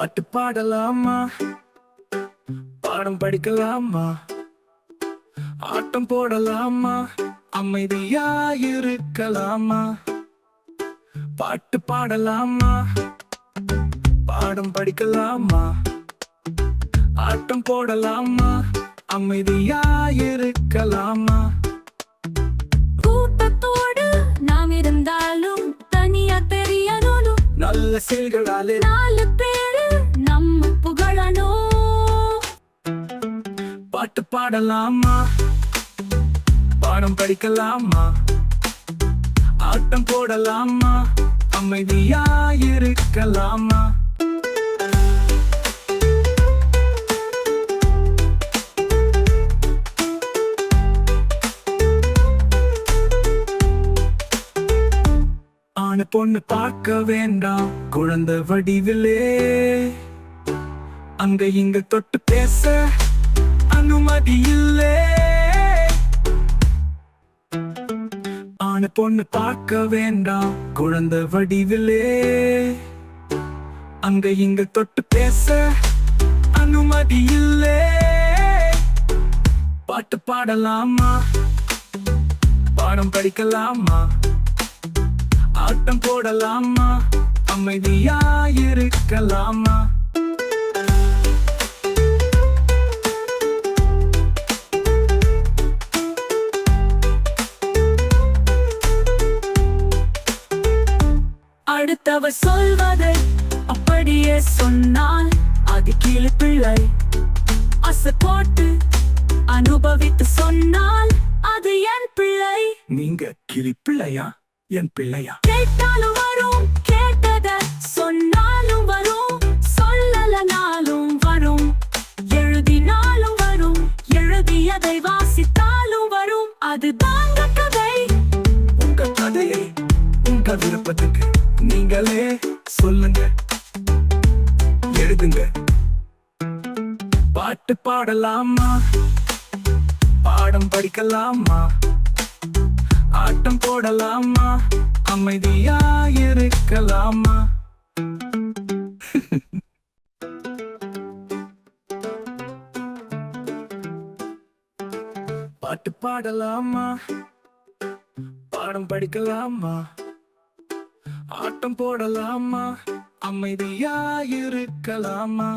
பாட்டு பாடலாமா? பாடம் படிக்கலாமா? ஆட்டம் போடலாமா? அமைதியா இருக்கலாமா பாட்டு பாடலாமா? பாடம் படிக்கலாமா? ஆட்டம் போடலாமா? அமைதியா இருக்கலாமா கூட்டத்தோடு நாம் இருந்தாலும் தனியா தெரியணும் நல்ல செயல்களாலே நாலு பேரு நம்ம பாட்டு பாடலாமா? பாடம் படிக்கலாமா? ஆட்டம் போடலாமா? அமைதியா இருக்கலாமா? பொண்ணு பார்க்க வேண்டாம். குழந்தை வடிவிலே அங்க இங்க தொட்டு பேச அனுமதி இல்லை. ஆணு பொண்ணு பார்க்க வேண்டாம் குழந்தை வடிவிலே. அங்க இங்க தொட்டு பேச அனுமதி இல்லை. பாட்டு பாடலாமா? பாடம் படிக்கலாமா? ஆட்டம் போடலாமா? அமைதியா இருக்கலாமா? அடுத்தவர் சொல்வதை அப்படியே சொன்னால் அது கீழ் பிள்ளை அசை போட்டு அனுபவித்து சொன்னால் அது என் பிள்ளை. நீங்க கிளி பிள்ளையா என் பிள்ளையா? கேட்டாலும் வரும் கேட்டத சொன்னாலும் வரும் சொல்லலனாலும் வரும். எழுதினாலும் வரும் எழுதியதை வாசித்தாலும் வரும். அது தாங்க கதை. உங்க கதையை உங்க விருப்பத்துக்கு நீங்களே சொல்லுங்க. எழுதுங்க. பாட்டு பாடலாமா? பாடம் படிக்கலாமா? ஆட்டம் போடலாமா? அமைதியா இருக்கலாமா? பாட்டு பாடலாமா? பாடம் படிக்கலாமா? ஆட்டம் போடலாமா? அமைதியா இருக்கலாமா